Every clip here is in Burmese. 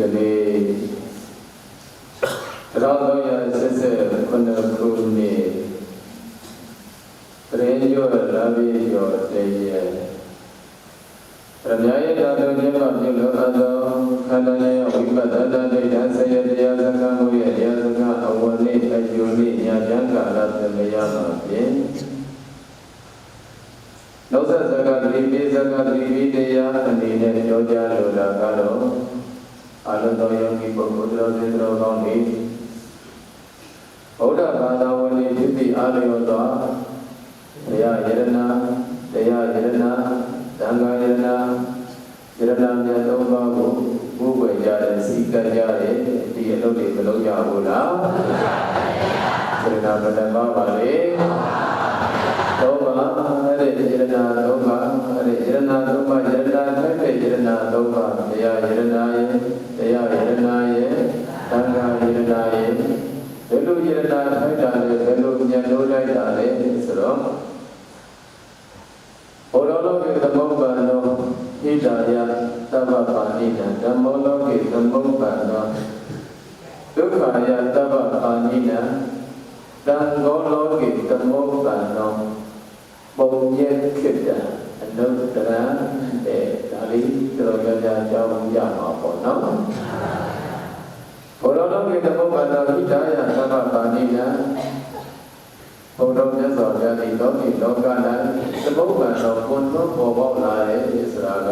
ကနေ့1370ခုနှစ်ခုနှစ်ပရိညောလာဘိယောတည်းရဲ့ပရမယယတာတော်ခြင်းမှာပြုလို့အပ်သောခန္ဓာရဲ့ဝိပဿနာဒိဋ္ဌာဆယတရားစကားမှုရဲ့တရားစကားအဝနိအယုနိညာကျမ်းကာလသမယမှာဖြင့်နောက်ဆက်စကားတိပိစကားတိပိတရားအနေနဲ့ပြောကြားလိုတာကတော့ အလုံးတော်ယောဂီပုဂ္ဂိုလ်တော်စင်တော်ကောင်းနေဗုဒ္ဓဘာသာဝင်တွေဖြစ်ပြီးအားလျော်သောတရားယရနာတရားယရနာသံဃာယရနာယရနာမြတ်သုံးပါးကိုဘုဝေကြတဲ့စီကံကြတဲ့ဒီအလုပ်တွေမလုပ်ကြဘူးလားယရနာဘယ်နှပါးပါလဲသုံးပါးတဲ့ယရနာသုံးပါးတဲ့ယရနာသုံးပါးယ ရနာထိုက်တဲ့ယရနာသုံးပါးတရားယရနာရဲ့တရားယရနာရဲ့သံဃာယရနာရဲ့ဘယ်လိုယရနာထိုက်တာလဲဘယ်လိုဉာဏ်လို့လိုက်တာလဲဆိုတော့ဘုရောလောကေသမုပ္ပန္နောဣဒာယသဗ္ဗပါဏိတံဓမ္မောလောကေသမုပ္ပန္နောဒုက္ခယသဗ္ဗပါဏိတံတံဃောလောကေသမုပ္ပန္နောပုံညက်ခိတ္တအနုတ္တရံတဲ့ဒါလေးတော်တော်ကြာကြာကြောင်းရမှာပေါ့နော်ဘုရောလောကေသမုပ္ပန္နောဣဒာယသဗ္ဗပါဏိတံဘုရားမြ တ်စွာဘုရားဒီလောကီလောက၌သမုပ္ပန်တော်ဘုံတော်ပေါ်ပေါက်လာတဲ့ဆိုတာက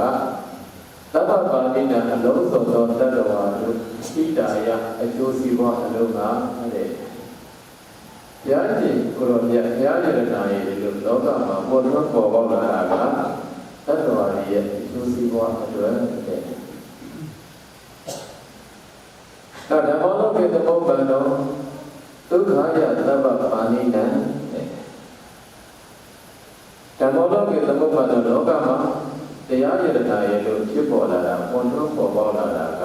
သဗ္ဗပါဠိနာအလုံးစုံသောတတ္တဝါတို့ဣဒာယအကျိုးစီးပွားအလုံးကတဲ့ဘုရားရှင်ကိုရောမြတ်ဘုရားရတနာရဲ့ဒီလိုလောကမှာဘုံတော်ပေါ်ပေါက်လာတာကတတ္တဝါတွေရဲ့အကျိုးစီးပွားအတွက်တဲ့အဲ့ဒါဘောလောကေသမုပ္ပန်တော်ဒုက္ခယသဗ္ဗပါဏိနံ ဓမ္မောလောကေသမုပ္ပါဒလောကမှာတရားယတနာရဲ့လို့ဖြစ်ပေါ်လာတာပွန်ထွန်းပေါ်ပေါက်လာတာက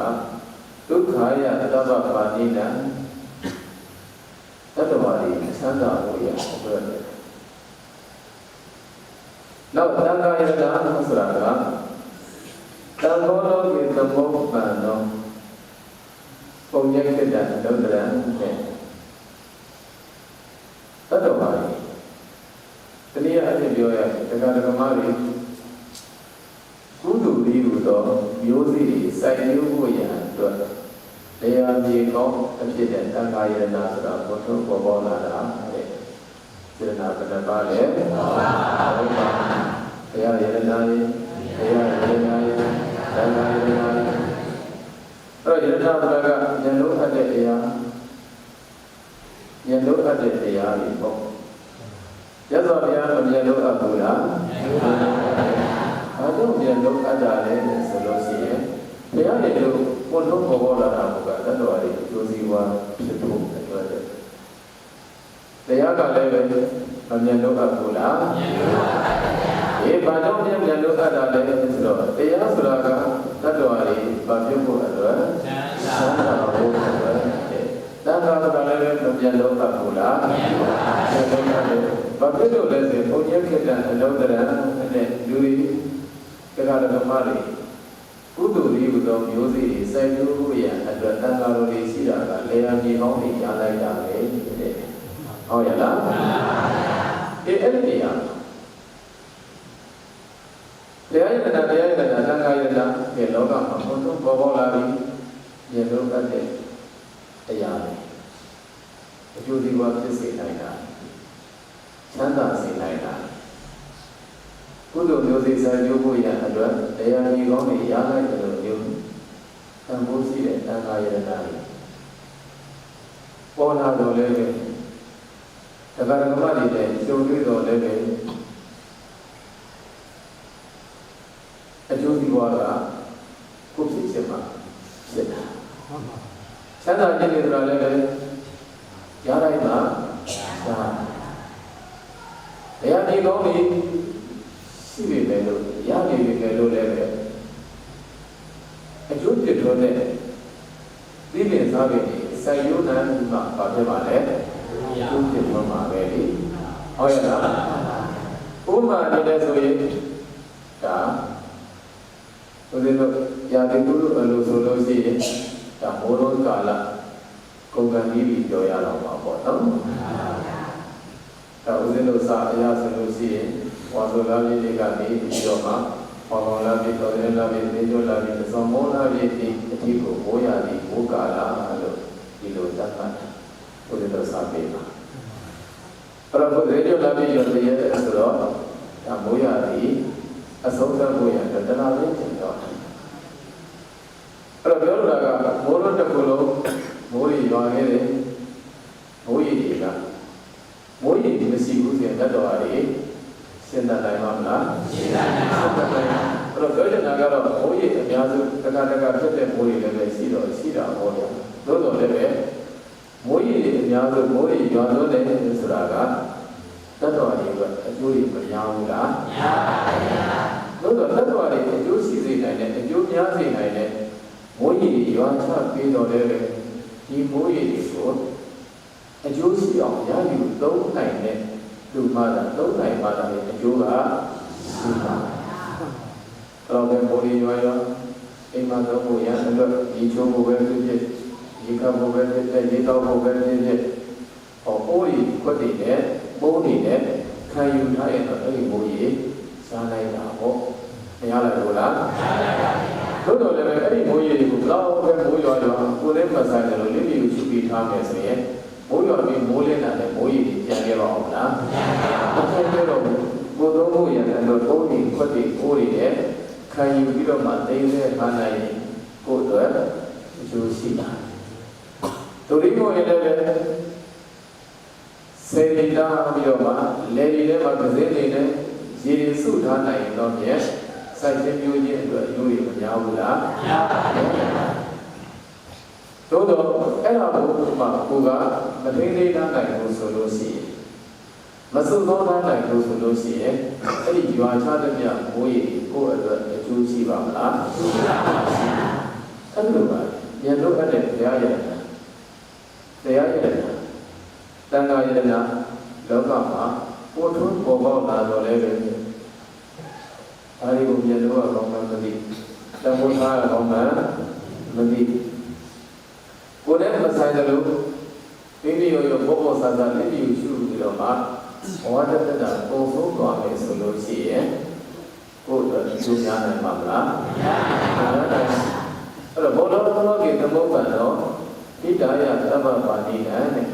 ဒုက္ခယသဗ္ဗပါဏိနံတတ္တဝါတွေဆန္ဒဖို့ရအတွက်နောက်သံဃာယတနာဆိုတာကသံဃောလောကေသမုပ္ပါဒောပုံညက်တဲ့ဒုဒ္ဒရံတဲ့တတ္တဝါတွေတနည်းအားဖြင့် ပြောရရင်တရားဓမ္မတွေကုသိုလ်လေးဟူသောမျိုးစေ့တွေစိုက်မျိုးဖို့ရန်အတွက်တရားမြေကောင်းအဖြစ်တဲ့သံဃာယရနာဆိုတာဘုထုပေါ်ပေါ်လာတာတဲ့စေနာပဒပါလေဟုတ်ပါဘူးတရားယရနာရဲ့တရားယရနာရဲ့သံဃာယရနာရဲ့အဲ့တော့ယရနာဆိုတာကဉာဏ်လို့အပ်တဲ့တရားဉာဏ်လို့အပ်တဲ့တရားတွေပေါ့ ရသော်ဘုရားမမြင်လို့အပ်ဘူးလားဘာလို့မြင်လို့အပ်တာလဲဆိုလို့ရှိရင်ဘုရားရဲ့လို့ဘုလုံးပေါ်ပေါ်လာတာကတတ်တော်ရည်ကျိုးစီဝါဖြစ်ဖို့အတွက်တယ်တရားကလည်းပဲမမြင်လို့အပ်ဘူးလားမြင်လို့အပ်ပါဘူးအေးဘာကြောင့်မြင်မြင်လို့အပ်တာလဲဆိုတော့တရားဆိုတာကတတ်တော်ရည်ဘာဖြစ်ဖို့အတွက်သံဃာဖို့အတွက်တန်ခါကလည်းမပြန်လို့အပ်ဘူးလားမြင်ပါဘူး ဘာဖြစ်လို့လဲဆိုဘုရားခေတ္တအလုံးတရံနဲ့လူတွေတရားဓမ္မတွေကုသိုလ်လေးဟူသောမျိုးစေ့တွေစိုက်ပျိုးဖို့ရန်အတွက်တန်ခါလိုတွေရှိတာကလေယာဉ်မြေဟောင်းတွေကြားလိုက်တာပဲတဲ့ဟုတ်ရလားအေးအဲ့ဒီတရားတရားရတနာတရားရတနာသံဃာရတနာဒီလောကမှာဘုံတို့ပေါ်ပေါ်လာပြီးရေလုံးတတ်တဲ့အရာတွေအကျိုးဒီဘဝဖြစ်စေနိုင်တာ ချမ်းသာစေနိုင်တာကုသိုလ်မျိုးစိစာကျိုးဖို့ရအတွက်တရားကြီးကောင်းတွေရလိုက်တယ်လို့မျိုးတန်ဖိုးရှိတဲ့တန်ခါယရနာတွေပေါ်လာတော့လည်းပဲတရားဓမ္မတွေနဲ့ကျုံတွေ့တော့လည်းပဲအကျိုးဒီဘဝကကိုဖြစ်ချင်မှာဖြစ်တာချမ်းသာခြင်းတွေဆိုတာလည်းပဲရလိုက်မှာဒါ တရားဒီကောင်းတွေရှိပြီပဲလို့ရနေပြီပဲလို့လည်းပဲအကျိုးပြတော်တဲ့ဒီပင်စားပြီစိုက်ရိုးနန်းမှာဘာဖြစ်ပါလဲအကျိုးပြတော်မှာပဲလေဟုတ်ရလားဥပမာအနေနဲ့ဆိုရင်ဒါဦးဇင်းတို့ရာသီဥတုအလိုဆိုလို့ရှိရင်ဒါမိုးလုံးကာလကုန်ကံပြီးပြီးပြောရတော့မှာပေါ့နော် ဒါဦးဇင်းတို့စာအရာဆိုလို့ရှိရင်ဝါဆိုလာပြည်တွေကနေပြီးတော့မှဟောတော်လာပြည်တော်ရင်လာပြည်သေကျော်လာပြည်သောမောလာပြည်ဒီအထီးကိုမိုးရသည်မိုးကာလလို့ဒီလိုသတ်မှတ်တာဦးဇင်းတို့စာပေမှာအဲ့တော့ရေဒီယိုလာပြည်ရောတည်းရဲ့ဆိုတော့ဒါမိုးရသည်အဆုံးသတ်ဖို့ရတဲ့တဏှာလေးကျင်တော့အဲ့တော့ပြောလိုတာကမိုးလုံးတစ်ခုလုံးမိုးရီရွာခဲ့တယ်မိုးရီတွေကမိုးရီမရှိဘူးဆိုရင်တတ်တော်ရီရှင်းတတ်နိုင်မှာမလားရှင်းတတ်နိုင်ပါဘူးအဲ့တော့ပြောချင်တာကတော့မိုးရီအ များစုတက္ကတက္ကဖြစ်တဲ့မိုးရီလည်းပဲရှိတော့ရှိတာဟောတယ်သို့တော်လည်းပဲမိုးရီအများစုမိုးရီရွာလို့တယ်ဆိုတာကတတ်တော်ရီကအကျိုးကြီးမများဘူးလားများပါဘူးသို့တော်တတ်တော်ရီအကျိုးရှိစေနိုင်တဲ့အကျိုးများစေနိုင်တဲ့မိုးရီရွာချပြီးတော့လည်းဒီမိုးရီတွေကိုအကျိုးရှိအောင်ရယူသုံးနိုင်တဲ့လူမှသာသုံးနိုင်မှသာလေအကျိုးကရှိပါအဲ့တော့ဘယ်မိုးရီရွာရော အိမ်မှာသုံးဖို့ရအတွက်ဒီချိုးဖို့ပဲဖြစ်ဖြစ်ဒီကဖို့ပဲဖြစ်ဖြစ်ဒီတော့ဖို့ပဲဖြစ်ဖြစ်ဟောအိုးရီခွက်တွေနဲ့ပိုးတွေနဲ့ခံယူထားရင်တော့အဲ့ဒီမိုးရီစားလိုက်တာပေါ့မရလိုက်ဘူးလားမရလိုက်ပါဘူးတို့တော့လည်းအဲ့ဒီမိုးရီတွေကိုဘလောက်ပဲမိုးရွာရွာကိုယ်လည်းမဆိုင်တယ်လို့လိမ့်ပြီးရှုပြီးထားမယ်ဆိုရင်မိုးရွာပြီးမိုးလင်းတာနဲ့မိုးရီပြန်ရတော့အောင်လားမပြန်ရတော့ဘူးကိုယ်သုံးဖို့ရတယ်တော့ပုံးနေခွက်တွေအိုးတွေနဲ့ ခံယူပြီးတော့မှသိတဲ့ခါနိုင်ကိုယ်အတွက်အကျိုးရှိတာတို့ဒီမိုးရင်လည်းစေတီတာပြီးတော့မှလေဒီထဲမှာကစင်းနေနဲ့ရေတွေစုထားနိုင်ရင်တော့မြဲစိုက်ခြင်းမျိုးချင်းအတွက်အကျိုးတွေမများဘူးလားများပါတယ်သို့တော့အဲ့ဒါကိုမှကိုကမသိသေးတာနိုင်လို့ဆိုလို့ရှိရင် မစုသောတာနိုင်လို့ဆိုလို့ရှိရင်အဲ့ဒီရွာချတဲ့မြမိုးရီကိုယ့်အတွက်အကျိုးရှိပါမလားရှိပါပါအဲ့လိုပါဉာဏ်တို့အဲ့တဲ့တရားရတာတရားရတာတန်ခါရတာလောကမှာပို့ထွန်းပေါ်ပေါက်လာတော့လည်းပဲဒါတွေကိုဉာဏ်တို့ကကောင်းမှမသိတန်ဖိုးထားရကောင်းမှမသိကိုယ်နဲ့မဆိုင်တယ်လို့မိမိရောရောဘောဘောဆာဆာလေးပြီးရှုပြီးတော့မှ ဘဝတတတာပုံဆုံးသွားမယ်ဆိုလို့ရှိရင်ကိုယ်တို့ကျိုးများနိုင်မှာမလားမရပါဘူးအဲ့တော့ဘောလုံးဘောကေသမုပ္ပန်တော့ဣဒာယသမ္မပါဠိနံတဲ့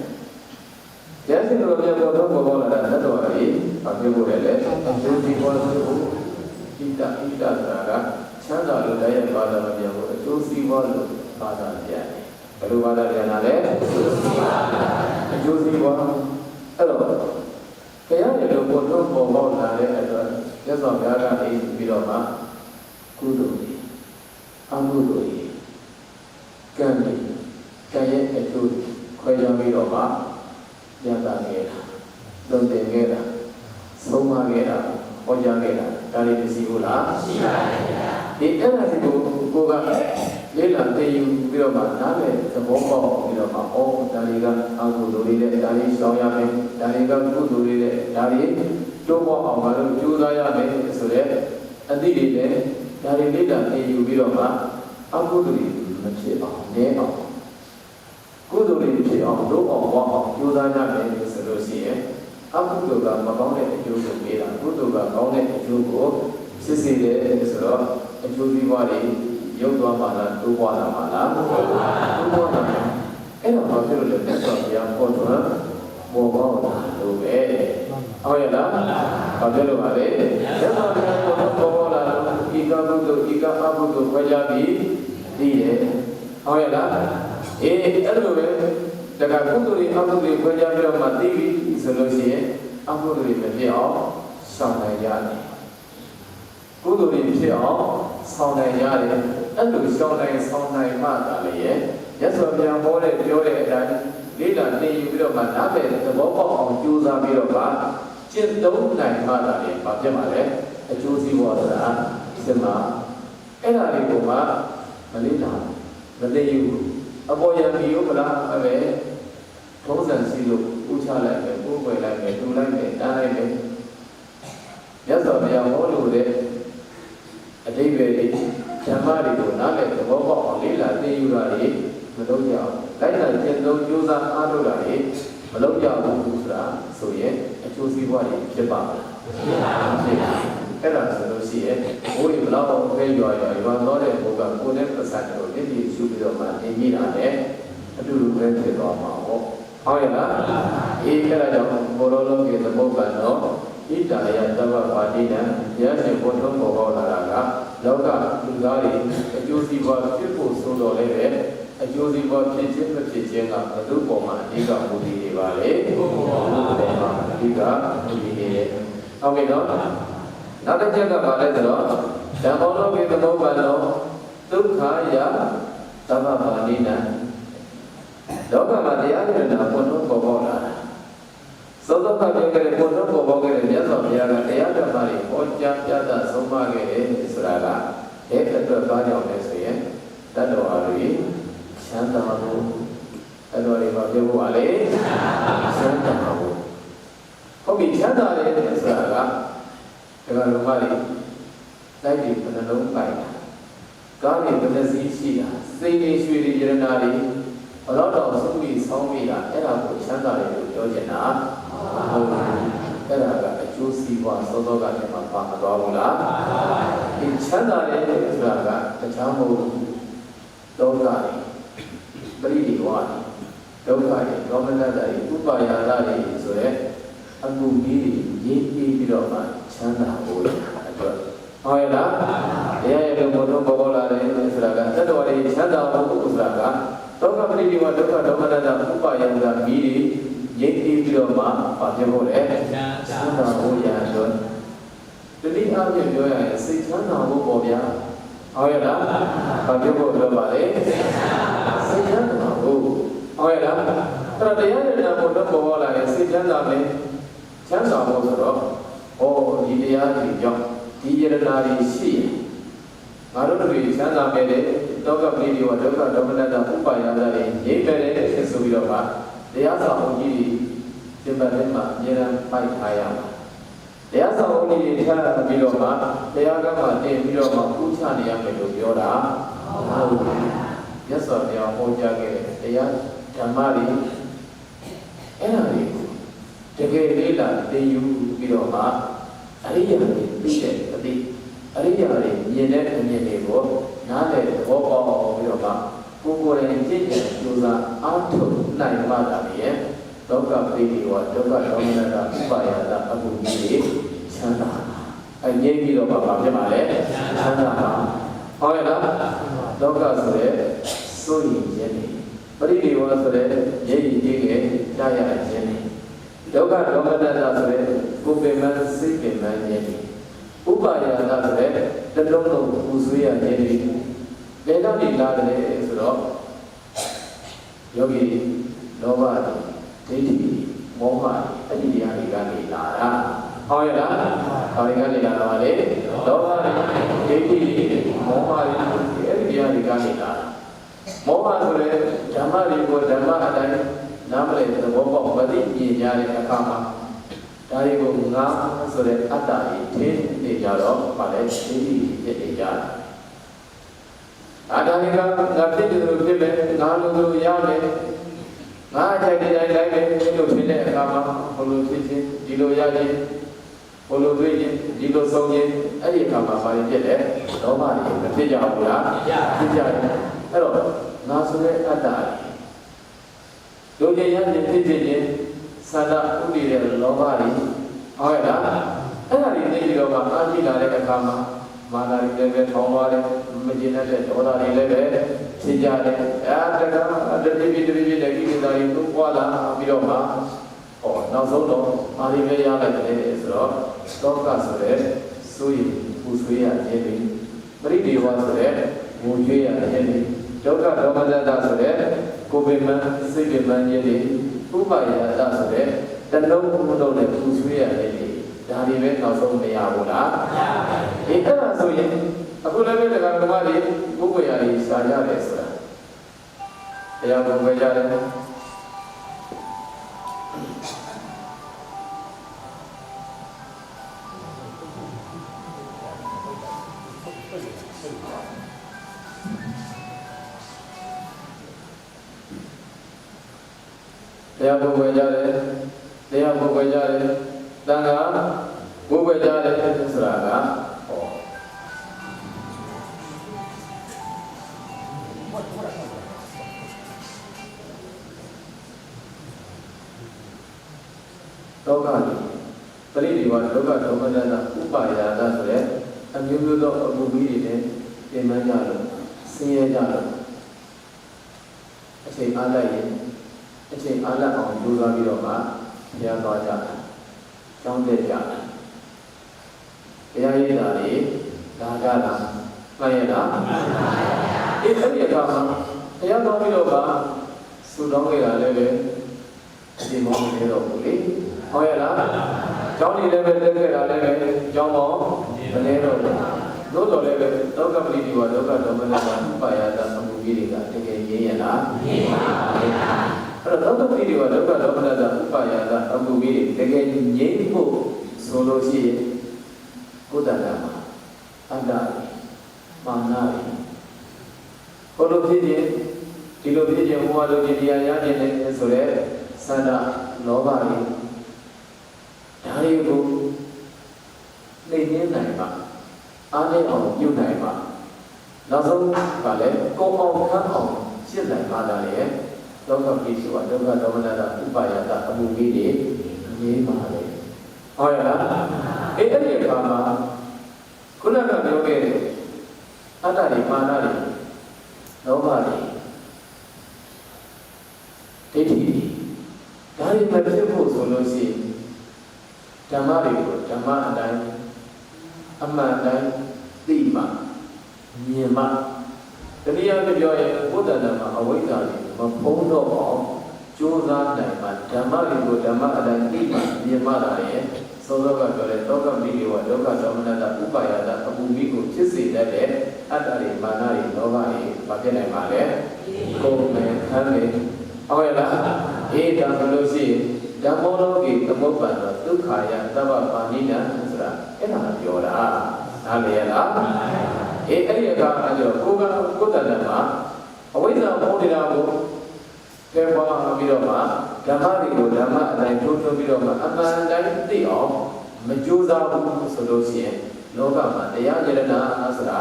ကျန်စီလိုမြေပေါ်တော့ဘောလာတာသက်တော်ရီအပြုဖို့လည်းလေသူဒီဘောစုဣဒဣဒဆိုတာကချမ်းသာလို့လည်းဘာသာမပြောဘူးအကျိုးစီးပွားလို့ဘာသာပြန်တယ်ဘယ်လိုဘာသာပြန်တာလဲအကျိုးစီးပွားအကျိုးစီးပွားအဲ့တော့ တရားရလို့ပေါ်တော့ပေါ်ပေါက်လာတဲ့အတွက်ရသော်ဘုရားကနေပြီးတော့မှကုသိုလ်ကြီးအမှုတို့ကြီးကံကြီးကံရဲ့အကျိုးခွဲခြားပြီးတော့မှညတာခဲ့တာလွန်တင်ခဲ့တာဆုံးမခဲ့တာဟောကြားခဲ့တာဒါတွေသိဘူးလားရှိပါတယ်ဗျာဒီအဲ့ဒါကိုကိုက လေ့လာသိယူပြီးတော့မှနားလည်သဘောပေါက်ပြီးတော့မှဩဒါတွေကအကုသိုလ်တွေနဲ့ဒါတွေရှောင်ရမယ်ဒါတွေကကုသိုလ်တွေနဲ့ဒါတွေတိုးပေါက်အောင်မလို့ကြိုးစားရမယ်ဆိုတဲ့အသည့်တွေနဲ့ဒါတွေလေ့လာသိယူပြီးတော့မှအကုသိုလ်တွေမဖြစ်အောင်နည်းအောင်ကုသိုလ်တွေဖြစ်အောင်လုပ်အောင်ဝါအောင်ကြိုးစားရမယ်ဆိုလို့ရှိရင်အကုသိုလ်ကမကောင်းတဲ့အကျိုးကိုပေးတာကုသိုလ်ကကောင်းတဲ့အကျိုးကိုစစ်စစ်တဲ့ဆိုတော့အကျိုးစီးပွားတွေ ရုပ်သွားမှလားတိုးပွားလာမှလားတိုးပွားလာတိုးပွားလာအဲ့တော့ဘာဖြစ်လို့လဲမြတ်စွာဘုရားဟောတော်ဘောဘောတာလို့ပဲဟုတ်ရဲ့လားဘာဖြစ်လို့ပါလဲမြတ်စွာဘုရားဟောတော်ဘောဘောလာဤကဘုဒ္ဓဤကအဘုဒ္ဓခွဲကြပြီးဒီရဲ့ဟုတ်ရဲ့လားအေးအဲ့လိုပဲဒါကကုသိုလ်တွေအကုသိုလ်တွေခွဲခြားပြီးတော့မှသိပြီဆိုလို့ရှိရင်အကုသိုလ်တွေမဖြစ်အောင်ရှောင်နိုင်ရတယ်ကုသိုလ်တွေဖြစ်အောင်ဆောင်နိုင်ရတယ် အဲ့လိုရှောင်နိုင်ဆောင်နိုင်မှသာလေရဲ့ရသော်ပြန်ဟောတဲ့ပြောတဲ့အတိုင်းလေးလာနေယူပြီးတော့မှနားပဲသဘောပေါက်အောင်ကြိုးစားပြီးတော့မှကျင့်သုံးနိုင်မှသာလေဘာဖြစ်မှာလဲအကျိုးစီးပွားဆိုတာစင်မှာအဲ့ဒါလေးကိုမှမလေးလာမသိဘူးအပေါ်ယံပြီးရောမလားအဲ့ပဲထုံးစံစီလို့ဥချလိုက်မယ်ပို့ွယ်လိုက်မယ်တူလိုက်မယ်တားလိုက်မယ်ရသော်ပြန်ဟောလို့တဲ့အတိပ္ပယ်တွေ ဓမ္မတွေကိုနားလည်သဘောပေါက်အောင်လေ့လာသိယူတာတွေမလုပ်ကြအောင်လိုက်တာကျင့်သုံးကြိုးစားအားထုတ်တာလေမလုပ်ကြဘူးဆိုတာဆိုရင်အကျိုးစီးပွားတွေဖြစ်ပါမလားဖြစ်ပါဘူးအဲ့ဒါဆိုလို့ရှိရင်ဘိုးကြီးဘလောက်တော့ခဲရွာရွာရွာတော့တဲ့ဘုကကိုယ်နဲ့ပတ်သက်တော့ဒီဒီရှုပြီးတော့မှနေမိတာနဲ့အတူတူပဲဖြစ်သွားမှာပေါ့ဟုတ်ရဲ့လားအေးအဲ့ဒါကြောင့်ဘောရောလုံးကြီးသမုပ္ပန်တော့ဣတ္တယသဗ္ဗပါတိနံရရှင်ဘုထုံးပေါ်ပေါက်လာတာက လောကလူသားတွေအကျိုးစီးပွားဖြစ်ဖို့ဆိုတော့လည်းပဲအကျိုးစီးပွားဖြစ်ခြင်းမဖြစ်ခြင်းကဘုသူ့ပေါ်မှာအဓိကမူတည်နေပါလေဘုသူ့ပေါ်မှာအဓိကမူတည်နေတယ်ဟုတ်ကဲ့နော်နောက်တစ်ချက်ကပါလဲဆိုတော့ဓမ္မောလောကေသမုပ္ပန်တော့ဒုက္ခယသဗ္ဗပါတိနံလောကမှာတရားဉာဏ်နာဘုထုံးပေါ်ပေါက်လာတာ သောသောကပြောခဲ့တဲ့ဘုထုံးပေါ်ပေါက်ခဲ့တဲ့မြတ်စွာဘုရားကတရားဓမ္မတွေဟောကြားပြသဆုံးမခဲ့တယ်ဆိုတာကအဲ့အတွက်ဘာကြောင့်လဲဆိုရင်တတ္တဝါတွေချမ်းသာဖို့တတ္တဝါတွေဘာပြောဖို့ပါလဲချမ်းသာဖို့ဟုတ်ပြီချမ်းသာတယ်ဆိုတာကဒါကလုံးမလေးတိုက်ပြီးဘယ်နှလုံးပိုင်တာကားတွေဘယ်နှစီးရှိတာစိတ်တွေရွှေတွေယရနာတွေဘလောက်တော့စုပြီးဆောင်းပြီးတာအဲ့ဒါကိုချမ်းသာတယ်လို့ပြောချင်တာ ဟုတ်ပါဘူးအဲ့ဒါကအကျိုးစီးပွားသောသောကတည်းကပါမသွားဘူးလားဒီချမ်းသာတယ်ဆိုတာကတခြားမဟုတ်ဘူးဒုက္ခတွေပရိဒီဝါဒုက္ခတွေဒေါမနတတွေဥပါယနာတွေဆိုရဲအမှုကြီးရေးပြီးပြီးတော့မှချမ်းသာဖို့အတွက်ဟုတ်ရဲ့လားတရားရဲ့ဘုံဘုံပေါ်ပေါ်လာတယ်ဆိုတာကတတ္တဝါတွေချမ်းသာဖို့ဆိုတာကဒုက္ခပရိဒီဝါဒုက္ခဒေါမနတဥပါယနာမိတွေ ရေးပြီးပြီးတော့မှပါပြဖို့လေချမ်းသာဖို့ရအတွက်တတိအပြည့်ပြောရရင်စိတ်ချမ်းသာဖို့ပေါ့ဗျာဟုတ်ရဲ့လားဘာပြောဖို့ပြောပါလဲစိတ်ချမ်းသာဖို့ဟုတ်ရဲ့လားအဲ့တော့တရားရည်နာဖို့တော့ပေါ်ပေါ်လာရင်စိတ်ချမ်းသာမယ်ချမ်းသာဖို့ဆိုတော့ဩဒီတရားတွေကြောင့်ဒီယရနာတွေရှိရင်ငါတို့တွေချမ်းသာမယ်တဲ့တောကပရိဒီဝဒုက္ခဒေါမနတဥပါယနာတွေငြိမ့်မယ်တဲ့ဆိုပြီးတော့မှ တရားဆောင်ကြီးဒီပတ်ထဲမှာအများအားပိုက်ထားရမှာတရားဆောင်ဦးကြီးတွေထားပြီးတော့မှတရားကမှတင်ပြီးတော့မှပူချနေရမယ်လို့ပြောတာဟုတ်ဘူးမြတ်စွာဘုရားဟောကြားခဲ့တဲ့တရားဓမ္မတွေအဲ့ဒါတွေတကယ်လေးလာတင်ယူပြီးတော့မှအရိယာတွေသိတဲ့အသိအရိယာတွေမြင်တဲ့အမြင်တွေကိုနားလည်သဘောပေါက်ပြီးတော့မှ ကိုယ်ကိုယ်တိုင်ကြည့်ကြကြိုးစားအားထုတ်နိုင်မှသာလေလောကပိဋိဝဒုက္ခဒေါမနတာဥပါယတာအမှုကြီးတွေချမ်းသာအငြိမ့်ပြီးတော့မှဘာဖြစ်မှာလဲချမ်းသာပါဟုတ်ရဲ့လားလောကဆိုတဲ့စိုးရင်ခြင်းတွေပရိဒီဝဆိုတဲ့ရည်ရည်ကြီးရဲ့ကြားရခြင်းတွေဒုက္ခဒေါမနတာဆိုတဲ့ကိုယ်ပင်မစိတ်ပင်မခြင်းတွေဥပါယတာဆိုတဲ့တလုံးလုံးပူဆွေးရခြင်းတွေဘယ်တော့ဒီလာတယ်ဆို တော့ယောဂီလောဘတွေဒိဋ္ဌိမောဟအဲ့ဒီတရားတွေကနေလာတာဟုတ်ရဲ့လားဘာတွေကနေလာတာလဲလောဘတွေဒိဋ္ဌိမောဟတွေအဲ့ဒီတရားတွေကနေလာတာမောဟဆိုတဲ့ဓမ္မတွေကိုဓမ္မအတိုင်းနားမလည်တဲ့ဘောပေါက်မသိမြင်ကြတဲ့အခါမှာဒါတွေကိုငါဆိုတဲ့အတ္တကြီးထင်းနေကြတော့ဗာလဲဒိဋ္ဌိဖြစ်နေကြတယ် အာဒါတွေကငါဖြစ်တယ်လို့ဖြစ်မယ်ငါလိုလိုရမယ်ငါအချိန်တိုင်းတိုင်းပဲလို့ဖြစ်တဲ့အခါမှာဘလိုဖြစ်ခြင်းဒီလိုရခြင်းဘလိုတွေ့ခြင်းဒီလိုဆုံးခြင်းအဲ့ဒီအခါမှာဘာတွေဖြစ်လဲလောဘတွေမဖြစ်ကြဘူးလားဖြစ်ကြတယ်အဲ့တော့ငါဆိုတဲ့အတ္တတို့ကြရခြင်းဖြစ်ဖြစ်ခြင်းသန္တာဥဒိတဲ့လောဘတွေဟုတ်ရဲ့လားအဲ့ဒါတွေသိပြီးတော့မှအာရှိလာတဲ့အခါမှာမာနတွေလည်းပဲထောင်းသွားတယ် မကျေနပ်တဲ့ဒေါသတွေလည်းပဲဖြစ်ကြတယ်အဲတကတတိပိတပိပိလည်းကိလေသာတွေတိုးပွားလာပြီးတော့မှဟောနောက်ဆုံးတော့အာရိပဲရလိုက်တယ်ဆိုတော့တောကဆိုတဲ့စိုးရိမ်ပူဆွေးရခြင်းတွေပရိဒီဝဆိုတဲ့ငိုကြွေးရခြင်းတွေဒုက္ခဒေါမနတဆိုတဲ့ကိုယ်ပင်မစိတ်ပင်မခြင်းတွေဥပါယတဆိုတဲ့တလုံးမှုလုံးနဲ့ပူဆွေးရခြင်းတွေဒါတွေပဲနောက်ဆုံးမရဘူးလားမရပါဘူးဒီအဲ့ဒါဆိုရင် အခုလည်းပဲတရားဓမ္မတွေဘုရားရာတွေစာရတယ်ဆိုတာတရားဘုံပဲရတယ်တရားပုဂ္ဂိုလ်ကြတယ်တရားပုဂ္ဂိုလ်ကြတယ်တန်ခါပုဂ္ဂိုလ်ကြတယ်ဆိုတာက ဒုက္ခပရိဒီဝဒုက္ခဒေါမနတဥပါယာဒဆိုတဲ့အမျိုးမျိုးသောအမှုကြီးတွေနဲ့ပြင်ပန်းကြလို့ဆင်းရဲကြလို့အချိန်အားလိုက်ရင်အချိန်အားလက်အောင်ကြိုးစားပြီးတော့မှဘုရားသွားကြတယ်။ကျောင်းတက်ကြတယ်။တရားရည်တာတွေဒါကြတာမှန်ရလားမှန်ပါဗျာ။ဒီအဲ့ဒီအခါမှာဘုရားသွားပြီးတော့မှဆူတောင်းခဲ့တာလည်းပဲအချိန်မောင်းနေတော့ဘူးလေ။ ဟုတ်ရဲ့လား။ကျောင်းနေလည်းပဲတက်ခဲ့တာလည်းပဲကျောင်းမောင်းမနေတော့ဘူး။သို့တော်လည်းပဲဒုက္ခပရိဒီဝဒုက္ခဒေါမနတဥပါယတအမှုကြီးတွေကတကယ်ရင်းရလား။ရင်းပါဗျာ။အဲ့တော့ဒုက္ခပရိဒီဝဒုက္ခဒေါမနတဥပါယတအမှုကြီးတွေတကယ်ငြိမ့်ဖို့ဆိုလို့ရှိရင်ကိုယ်တဏ္ဍာမှာအတ္တမာနဘုလိုဖြစ်ခြင်းဒီလိုဖြစ်ခြင်းဘဝလိုခြင်းတရားရခြင်းနဲ့ဆိုရဲသန္တာလောဘတွေဒါ တွေကိုနှိမ့်နေနိုင်ပါအားနဲ့အောင်ပြုနိုင်ပါနောက်ဆုံးကလည်းကိုယ်အောင်ခန့်အောင်ရှင်းနိုင်ပါလားလေဒုက္ခပိစုဝဒုက္ခဒေါမနတာဥပါယတအမှုကြီးတွေရေးပါလေဟုတ်ရလားအဲ့ဒီအခါမှာခုနကပြောခဲ့တဲ့အတ္တတွေမာနတွေလောဘတွေဒိဋ္ဌိတွေဒါတွေမဖြစ်ဖို့ဆိုလို့ရှိရင် ဓမ္မတွေကိုဓမ္မအတိုင်းအမှန်တိုင်းသိမှမြင်မှတနည်းအားဖြင့်ပြောရင်ဘုဒ္ဓဓမ္မအဝိဇ္ဇာတွေမဖုံးတော့အောင်ကြိုးစားနိုင်မှဓမ္မတွေကိုဓမ္မအတိုင်းသိမှမြင်မှလာရဲ့သောသောကပြောတဲ့တောကမိကေဝဒုက္ခသောမနတဥပါယတအပူမိကိုဖြစ်စေတတ်တဲ့အတ္တတွေမာနတွေလောဘတွေမဖြစ်နိုင်ပါလေကိုယ်နဲ့ခမ်းနေဟုတ်ရဲ့လားအေးဒါဆိုလို့ရှိရင် ဓမ္မောလောကေသမုပ္ပန္နောဒုက္ခယသဗ္ဗပါဏိနံဆိုတာအဲ့ဒါပြောတာနားလည်ရလားအေးအဲ့ဒီအခါအကျတော့ကိုကကိုယ်တဏ္ဍမှာအဝိဇ္ဇာဘုံတရားကိုကဲပွားပြီးတော့မှဓမ္မတွေကိုဓမ္မအတိုင်းထိုးထွင်းပြီးတော့မှအမှန်တိုင်းသိအောင်မကြိုးစားဘူးဆိုလို့ရှိရင်လောကမှာတရားယရနာဆိုတာ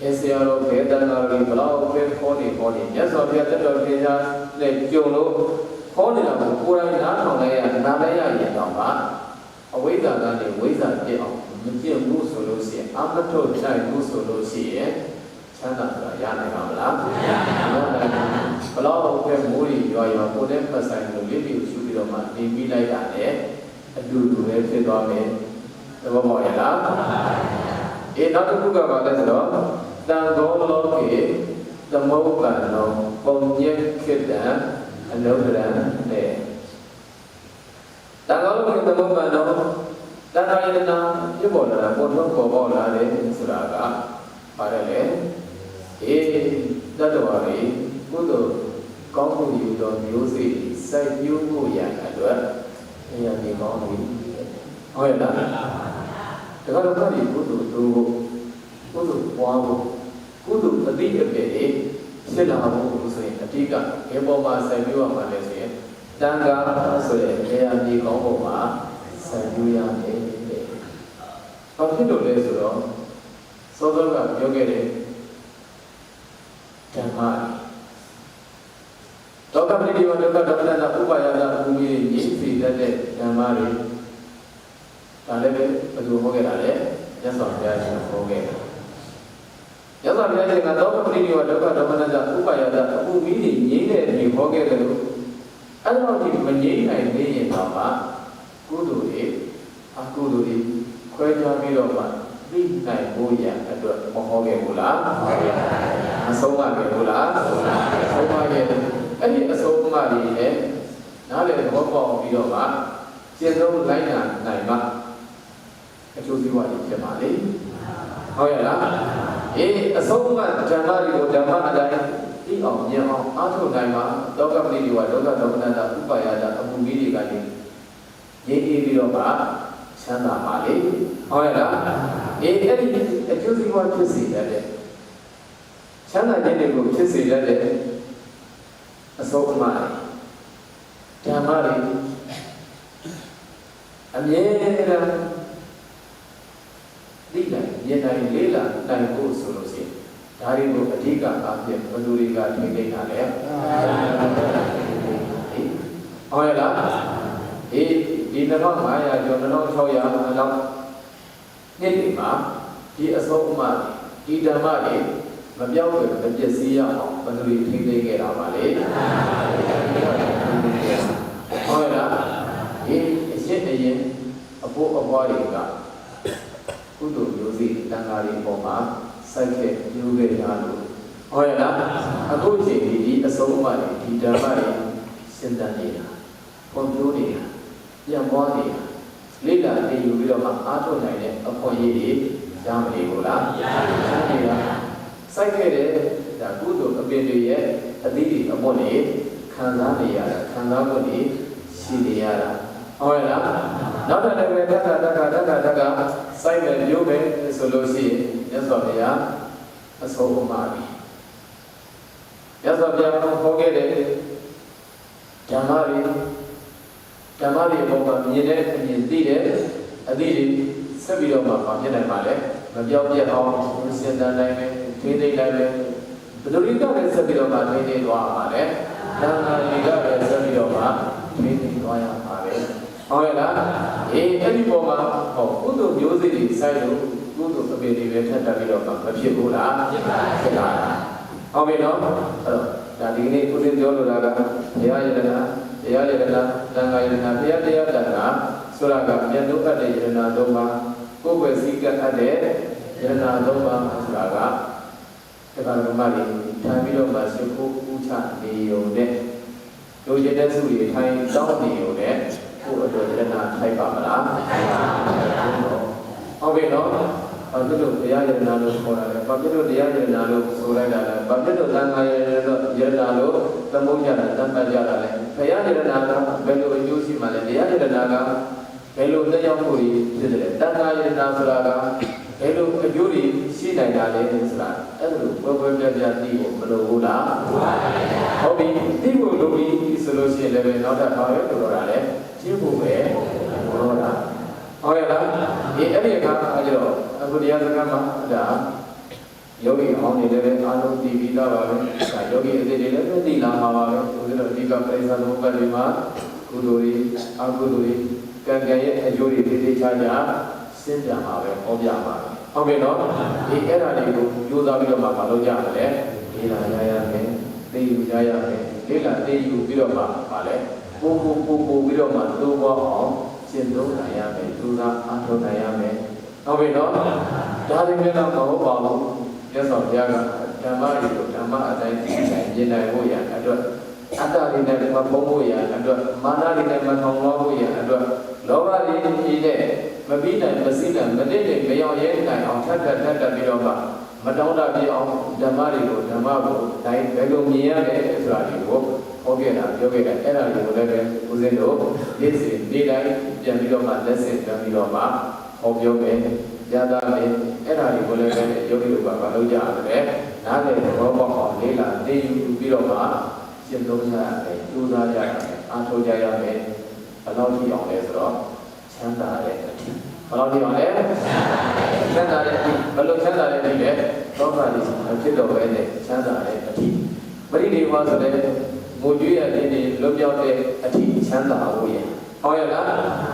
အဲဆရာတော်ဘယ်တန်တော်ကြီးဘလောက်ပဲခေါ်နေခေါ်နေမြတ်စွာဘုရားတက်တော်တင်ရှားနဲ့ကြုံလို့ ခေါ်နေတာကိုကိုယ်တိုင်နားထောင်လိုက်ရနားလိုက်ရရင်တော့မှအဝိဇ္ဇာကနေဝိဇ္ဇာပြည့်အောင်မပြည့်ဘူးဆိုလို့ရှိရင်အမထုတ်နိုင်ဘူးဆိုလို့ရှိရင်ချမ်းသာဆိုတာရနိုင်ပါမလားမရနိုင်ပါဘူးဘလောက်ပဲမိုးရီရွာရွာကိုယ်နဲ့ပတ်ဆိုင်လို့လေးပြီးရှုပြီးတော့မှနေပြီးလိုက်ရတယ်အတူတူပဲဖြစ်သွားမယ်သဘောပေါက်ရလားအေးနောက်တစ်ခုကပါလဲဆိုတော့တန်သောလောကေသမုပ္ပန္နောပုံညက်ခိတံ အနုဒရံနဲ့တန်သောလောကေသမုပ္ပန္နောတန်ခါယတနာပြပေါ်လာတာပေါ်တော့ပေါ်ပေါ်လာတယ်ဆိုတာကပါတယ်လေအေးတတ္တဝါတွေကုသိုလ်ကောင်းမှုယူသောမျိုးစေ့စိုက်ပျိုးဖို့ရန်အတွက်အရာဒီကောင်းပြီဟုတ်ရဲ့လားဒါကတော့ဘာဒီကုသိုလ်တို့ကုသိုလ်ပွားဖို့ကုသိုလ်အတိအပြည့်တွေ ဖြစ်လာဖို့ဆိုရင်အတိကဘယ်ပေါ်မှာစိုက်ပျိုးရမှာလဲဆိုရင်တန်ခါဆိုတဲ့အရာဒီကောင်းဖို့မှာစိုက်ပျိုးရမယ်တဲ့ဘာဖြစ်လို့လဲဆိုတော့စောစောကပြောခဲ့တဲ့ဓမ္မဒေါကပရိဒီဝဒုက္ခဒေါမနတဥပါယတဘူမိရည်စီတတ်တဲ့ဓမ္မတွေဒါလည်းပဲဘယ်လိုဟောခဲ့တာလဲရသော်ဘုရားရှင်ဟောခဲ့တယ်ရသော်ဘုရားရှင်ကဒေါက ပရိဒီဝဒုက္ခဒေါမနတဥပါယတဘူမိရည်ငြိမ့်တဲ့ဒီဟောခဲ့တယ်လို့အဲ့တော့ဒီမငြိမ့်နိုင်သေးရင်တော့မှကုသိုလ်တွေအကုသိုလ်တွေခွဲခြားပြီးတော့မှသိနိုင်ဖို့ရအတွက်မဟောခဲ့ဘူးလားမဆုံးမခဲ့ဘူးလားဆုံးမခဲ့တယ်အဲ့ဒီအဆုံးအမတွေနဲ့နားလည်သဘောပေါက်ပြီးတော့မှကျင့်သုံးလိုက်နိုင်နိုင်မှအကျိုးစီးပွားတွေဖြစ်ပါလေဟုတ်ရဲ့လား အေးအဆုံးအမဓမ္မတွေကိုဓမ္မအတိုင်းသိအောင်မြင်အောင်အားထုတ်နိုင်မှဒုက္ခပရိဒီဝဒုက္ခဒေါမနတဥပါယတာအမှုကြီးတွေကနေရင်းအေးပြီးတော့မှချမ်းသာပါလေဟုတ်ရဲ့လားအေးအဲ့ဒီအကျိုးစီးပွားဖြစ်စေတဲ့ချမ်းသာခြင်းတွေကိုဖြစ်စေတဲ့အဆုံးအမတွေဒါဓမ္မတွေအမြဲတမ်းသိနိုင် မြင်နိုင်လေးလာနိုင်ဖို့ဆိုလို့ရှိရင်ဒါတွေကိုအဓိကအားဖြင့်ဘယ်သူတွေကထိန်းသိမ်းတာလဲဟုတ်ရဲ့လားဒီဒီ2500ကျော်2600လောက်နှစ်ဒီမှာဒီအစုံအမဒီဓမ္မတွေမပြောင်းဘူးမပျက်စီးရအောင်ဘယ်သူတွေထိန်းသိမ်းခဲ့တာပါလဲဟုတ်ရဲ့လားဒီအရှင်းအရင်အဖို့အပွားတွေက ကုသိုလ်မျိုးစီတန်ဃာတွေပေါ်မှာစိုက်ခဲ့ပြုခဲ့ကြလို့ဟုတ်ရဲ့လားအခုချိန်ဒီဒီအစုံအမတွေဒီဓမ္မတွေရှင်းတတ်နေတာပုံပြိုးနေတာပြန်ပွားနေတာလိလာနေယူပြီးတော့မှအားထုတ်နိုင်တဲ့အခွင့်အရေးတွေရမနေဘူးလားရပါဘူးစိုက်ခဲ့တဲ့ဒါကုသိုလ်အပင်တွေရဲ့အသီးတွေအမွတ်တွေခံစားနေရတာခံစားမှုတွေရှိနေရတာ ဟုတ်ရဲ့လားနောက်တစ်လည်းပဲတက္ကတက္ကတက္ကတက္ကစိုက်မယ်မျိုးပဲဆိုလို့ရှိရင်မြတ်စွာဘုရားအဆုံးအမပြီမြတ်စွာဘုရားဟောခဲ့တဲ့ဓမ္မတွေဓမ္မတွေအပေါ်မှာမြင်တဲ့အမြင်သိတဲ့အသည့်တွေဆက်ပြီးတော့မှမဖြစ်နိုင်ပါလေမပြောင်းပြတ်အောင်စဉ်းစားနိုင်မယ်ထိသိနိုင်မယ်ဘယ်လိုရင်းကလည်းဆက်ပြီးတော့မှထိသိသွားမှာလေနာနာတွေကလည်းဆက်ပြီးတော့မှထိသိသွားရမှာလေ ဟုတ်ရဲ့လားအေးအဲ့ဒီပေါ်မှာဟောကုသိုလ်မျိုးစိတွေစိုက်လို့ကုသိုလ်အပေတွေပဲထပ်တက်ပြီးတော့မှမဖြစ်ဘူးလားဖြစ်ပါဖြစ်ပါဟုတ်ပြီနော်အဲ့တော့ဒါဒီကနေ့ကိုယ်ပြောလိုတာကဘုရားယတနာတရားယတနာတန်ခါယတနာဘုရားတရားတန်ခါဆိုတာကမြတ်လို့အပ်တဲ့ယတနာသုံးပါးကိုယ်ပဲစည်းကပ်အပ်တဲ့ယတနာသုံးပါးဆိုတာကတက္ကရာမတွေထိုင်ပြီးတော့မှရှိခိုးဥချနေုံနဲ့လူကျင်တဲ့စုတွေထိုင်တောင်းနေုံနဲ့ ကိုယ်အတွက်ယတနာထိုက်ပါမလားထိုက်ပါဟုတ်ပြီနော်ဘာဖြစ်လို့တရားယတနာလို့ခေါ်တာလဲဘာဖြစ်လို့တရားယတနာလို့ဆိုလိုက်တာလဲဘာဖြစ်လို့သံဃာယတနာလို့သမုတ်ကြတာတတ်မှတ်ကြတာလဲဘုရားယတနာကဘယ်လိုအကျိုးရှိမှလဲတရားယတနာကဘယ်လိုသက်ရောက်မှုဖြစ်တယ်လဲတန်ခါယတနာဆိုတာက ဘယ်လိုအကျိုးတွေရှိနိုင်တာလဲဆိုတာအဲ့လိုပွဲပွဲပြပြသိဖို့မလိုဘူးလားဟုတ်ပြီသိဖို့လိုပြီဆိုလို့ရှိရင်လည်းနောက်ထပ်ဘာပဲလိုတော့တာလဲကျင့်ဖို့ပဲလိုတော့တာဟုတ်ရဲ့လားဒီအဲ့ဒီအခါကျတော့အခုတရားစကားမှာဒါယောဂီအောင်နေလည်းအားလုံးသိပြီးသားပါပဲ။ဒါယောဂီအသေးတွေလည်းသိလာမှာပါပဲ။ဦးဇင်းတို့အဓိကပရိသတ်သမုပ္ပါဒ်တွေမှာကုသိုလ်တွေအကုသိုလ်တွေကံကံရဲ့အကျိုးတွေသိသိချာချာ ရှင်းပြမှာပဲဟောပြမှာပဲ။ဟုတ်ပြီနော်။ဒီအဲ့ဒါတွေကိုကြိုးစားပြီးတော့မှမလုပ်ကြမလဲ။ဒီလာရရမယ်။သိယူရရမယ်။ဒီလာသိယူပြီးတော့မှပါလေ။ပို့ပို့ပို့ပို့ပြီးတော့မှသိုးပေါ်အောင်ရှင်းသုံးနိုင်ရမယ်။ကြိုးစားအားထုတ်နိုင်ရမယ်။ဟုတ်ပြီနော်။ဒါတွေလည်းတော့မဟုတ်ပါဘူး။မြတ်စွာဘုရားကဓမ္မတွေကိုဓမ္မအတိုင်းသိနိုင်မြင်နိုင်ဖို့ရအတွက်အတ္တတွေနဲ့မဖုံးဖို့ရအတွက်မာနတွေနဲ့မထောင်လွှားဖို့ရအတွက်လောဘတွေကြီးတဲ့ မပြီးနိုင်မစည်းနိုင်မတည့်တဲ့မရောက်ရဲနိုင်အောင်ထပ်ထပ်ထပ်ထပ်ပြီးတော့မှမတောင်းတပြည့်အောင်ဓမ္မတွေကိုဓမ္မကိုတိုင်းဘယ်လိုမြင်ရလဲဆိုတာဒီကိုဟောခဲ့တာပြောခဲ့တာအဲ့ဒါတွေကိုလည်းပဲဦးဇင်းတို့နေ့စဉ်နေ့တိုင်းပြန်ပြီးတော့မှလက်ဆင့်ပြန်ပြီးတော့မှဟောပြောမယ်ရတာလေအဲ့ဒါတွေကိုလည်းပဲယောဂီတို့ကမလုပ်ကြရတယ်နားလည်ဘောပေါက်အောင်လေးလာသိယူပြီးတော့မှရှင်းသုံးရမယ်ကြိုးစားရမယ်အားထုတ်ကြရမယ်ဘယ်လောက်ထိအောင်လဲဆိုတော့ ချမ်းသာတဲ့အထီးဘယ်လောက်ထိအောင်လဲချမ်းသာတဲ့အထီးဘယ်လိုချမ်းသာတဲ့အထီးလဲသောတာတိဖြစ်တော့ပဲနဲ့ချမ်းသာတဲ့အထီးပရိဒီဝါဆိုတဲ့ငိုကြွေးရတဲ့နေလွတ်ပြောက်တဲ့အထီးချမ်းသာဖို့ရဲ့ဟောရလား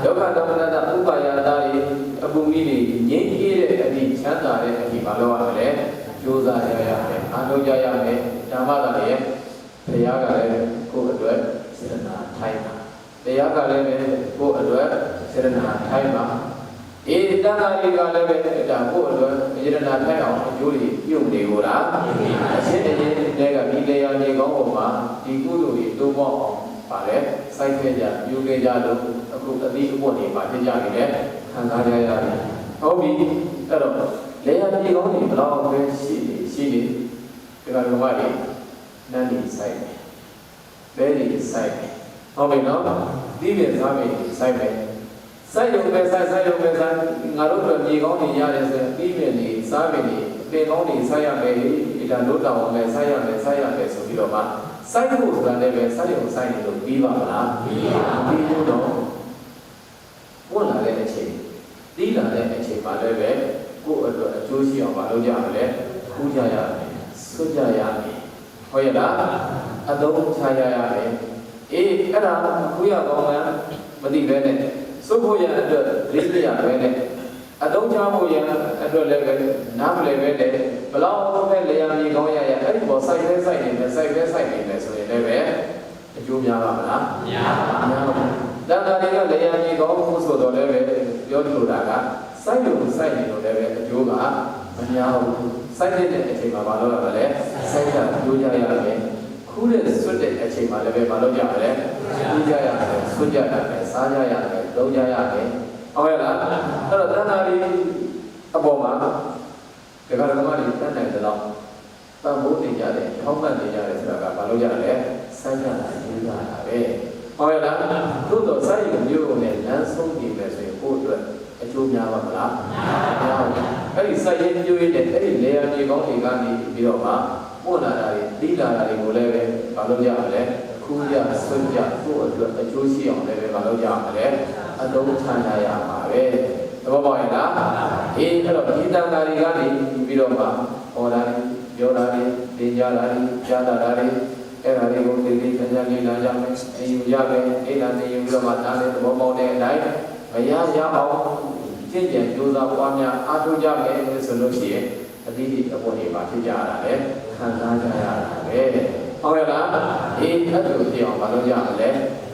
ဒုက္ခသမဏတဥပါယတာတွေအပူမိတွေငြိမ်းကြီးတဲ့အသည့်ချမ်းသာတဲ့အသည့်မလုပ်ရမလဲကြိုးစားရရမယ်အားထုတ်ကြရမယ်ဓမ္မကလည်းဘုရားကလည်းကိုယ့်အတွက်စေတနာထိုက်ပါတရားကလည်းကိုယ့်အတွက် စေတနာထိုက်ပါအေးတဏ္ဍာရီကလည်းပဲဒါကိုယ့်အတွက်စေတနာထိုက်အောင်အကျိုးတွေပြုတ်နေကိုလားအရှင်းအရင်တွေကဒီလေယာဉ်ကြီးကောင်းပေါ်မှာဒီကုသိုလ်တွေတိုးပေါအောင်ပါလေစိုက်ခဲ့ကြယူခဲ့ကြလို့အခုအသီးအပွက်တွေမှာဖြစ်ကြနေတယ်ခံစားကြရတယ်ဟုတ်ပြီအဲ့တော့လေယာဉ်ကြီးကောင်းတွေဘယ်တော့ပဲရှိနေရှိနေဒီကလူမတွေနန်းနေစိုက်တယ်ဘဲတွေစိုက်တယ်ဟုတ်ပြီနော်ဒီပြစားမယ်စိုက်မယ် စိုက်ရုံပဲစိုက်စိုက်ရုံပဲစိုက်ငါတို့တို့မြေကောင်းတွေရတယ်ဆိုရင်ပြီးမြင်နေစားမယ်နေအပင်ကောင်းတွေစိုက်ရမယ်ဒီကလို့တောင်းအောင်မယ်ဆိုင်ရမယ်ဆိုင်ရမယ်ဆိုပြီးတော့မှစိုက်ဖို့ဆိုတာလည်းပဲစိုက်ရုံစိုက်နေလို့ပြီးပါမလားပြီးပါပြီးလို့တော့ဝင်လာတဲ့အချိန်တီးလာတဲ့အချိန်မှာလည်းပဲကိုယ့်အတွက်အကျိုးရှိအောင်မလုပ်ကြမလဲခူးကြရမယ်ဆွတ်ကြရမယ်ဟုတ်ရဲ့လားအသုံးချရရမယ်အေးအဲ့ဒါခူးရကောင်းမှမသိပဲနဲ့ စွတ်ဖို့ရအတွက်ဒိဋ္ဌိရပဲနဲ့အသုံးချဖို့ရအတွက်လည်းပဲနားမလဲပဲနဲ့ဘလောက်ပဲလေယာမြေကောင်းရရအဲ့ဒီပေါ်စိုက်ပဲစိုက်နေမယ်စိုက်ပဲစိုက်နေမယ်ဆိုရင်လည်းပဲအကျိုးများပါမလားမရပါဘူးများပါတန်ခါတွေကလေယာမြေကောင်းဖို့ဆိုတော့လည်းပဲပြောလို့တာကစိုက်လို့စိုက်နေလို့လည်းပဲအကျိုးကမများဘူးစိုက်တဲ့အချိန်မှာမလုပ်ရပါလဲစိုက်တာကျိုးကြရမယ်ခူးတဲ့ဆွတ်တဲ့အချိန်မှာလည်းပဲမလုပ်ကြပါလဲကျိုးကြရမယ်ဆွတ်ကြရမယ်စားကြရမယ် လုံးကြရမယ်ဟုတ်ရဲ့လားအဲ့တော့တန်ခါတွေအပေါ်မှာဒကာဒကမတွေတတ်နိုင်တဲ့လောက်ပံ့ပိုးနေကြတယ်ထောက်ပံ့နေကြတယ်ဆိုတာကမလုပ်ကြလဲစိုက်ကြတာကျိုးကြတာပဲဟုတ်ရဲ့လားသို့တော့စိုက်ရုံမျိုးနဲ့လမ်းဆုံးနေမယ်ဆိုရင်ကိုယ့်အတွက်အကျိုးများပါမလားများပါဘူးအဲ့ဒီစိုက်ရင်ကျိုးရတဲ့အဲ့ဒီလေယာမြေကောင်းတွေကနေပြီးတော့မှပို့လာတာတွေတီးလာတာတွေကိုလည်းပဲမလုပ်ကြရလဲ ခူးကြဆွတ်ကြကိုယ့်အတွက်အကျိုးရှိအောင်လည်းပဲမလုပ်ကြရလဲအသုံးချနိုင်ရမှာပဲသဘောပေါက်ရဲ့လားအေးအဲ့တော့ဒီတန်ခါတွေကနေပြီးတော့မှဟောတာတွေပြောတာတွေသင်ကြားတာတွေကြားတာတွေအဲ့ဒါလေးကိုဒီဒီကြံကြံလေးလာကြမယ်အယူရမယ်အဲ့ဒါနေယူပြီးတော့မှနားလေးသဘောပေါက်တဲ့အတိုင်းမရရအောင်ကျင့်ကြံကြိုးစားပွားများအားထုတ်ကြမယ်ဆိုလို့ရှိရင်အတိအကျအပေါ်နေမှာဖြစ်ကြရတာလေခံစားကြရတာပဲ ဟုတ်ရဲ့လားဒီအဲ့လိုကြည့်အောင်မလုပ်ကြမလဲ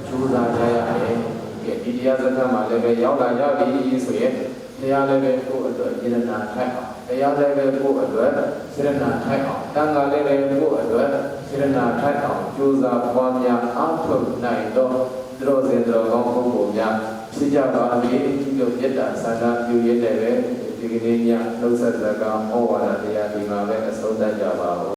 ကြိုးစားကြရတယ်ကဲဒီတရားစကားမှာလည်းပဲရောက်လာကြပြီဆိုရင်တရားလည်းပဲကိုယ့်အတွက်ယဉ်နာထိုက်အောင်တရားလည်းပဲကိုယ့်အတွက်ယဉ်နာထိုက်အောင်တန်ခါလည်းပဲကိုယ့်အတွက်စေရနာထိုက်အောင်ကြိုးစားပွားများအားထုတ်နိုင်တော့သူတော်စင်တော်ကောင်းပုဂ္ဂိုလ်များဖြစ်ကြပါစေဒီလိုပြတ်တာဆန္ဒပြုရတဲ့ပဲဒီကနေ့ညနှုတ်ဆက်စကားဩဝါဒတရားဒီမှာပဲအဆုံးသတ်ကြပါဦး